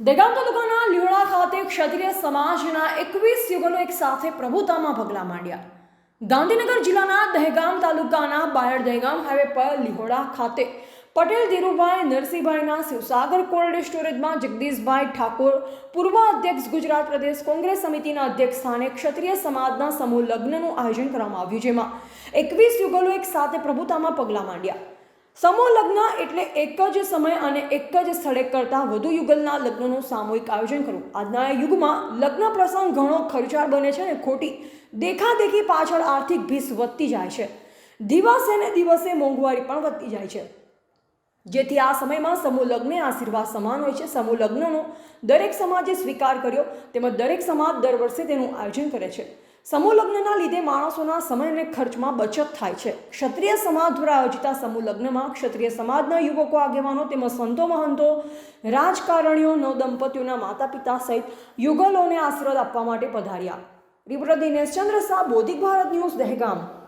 દેગામ તાલુકાના લીવડા ખાતે ક્ષત્રિય સમાજના એકવીસ યુગલો એક સાથે પ્રભુતામાં પગલાં માંડ્યા. ગાંધીનગર જિલ્લાના દહેગામ તાલુકાના બાયડ દહેગામ હાઈવે પર લીહોડા ખાતે પટેલ ધીરુભાઈ નરસિંહભાઈના શિવસાગર કોલ્ડ સ્ટોરેજમાં જગદીશભાઈ ઠાકોર, પૂર્વ અધ્યક્ષ ગુજરાત પ્રદેશ કોંગ્રેસ સમિતિના અધ્યક્ષ સ્થાને ક્ષત્રિય સમાજના સમૂહ લગ્નનું આયોજન કરવામાં આવ્યું, જેમાં એકવીસ યુગલો એક સાથે પ્રભુતામાં પગલાં માંડ્યા. સમૂહ લગ્ન એટલે એક જ સમય અને એક જ સ્થળે કરતાં વધુ યુગલના લગ્નનું સામૂહિક આયોજન કરવું. આજના યુગમાં લગ્ન પ્રસંગ ઘણો ખર્ચાળ બને છે અને ખોટી દેખાદેખી પાછળ આર્થિક ભીસ વધતી જાય છે. દિવસે ને દિવસે મોંઘવારી પણ વધતી જાય છે. જેથી આ સમયમાં સમૂહ લગ્ન આશીર્વાદ સમાન હોય છે. સમૂહ લગ્નનો દરેક સમાજે સ્વીકાર કર્યો તેમજ દરેક સમાજ દર વર્ષે તેનું આયોજન કરે છે. સમૂહ લગ્નના લીધે માણસોના સમય અને ખર્ચમાં બચત થાય છે. ક્ષત્રિય સમાજ દ્વારા આયોજિત સમૂહ લગ્નમાં ક્ષત્રિય સમાજના યુવકો, આગેવાનો તેમજ સંતો, મહંતો, રાજકારણીઓ, નવ દંપતીઓના માતા પિતા સહિત યુગલોને આશીર્વાદ આપવા માટે પધાર્યા. Reporter Dinesh Chandra Shah, Bodhik Bharat news Dahegam.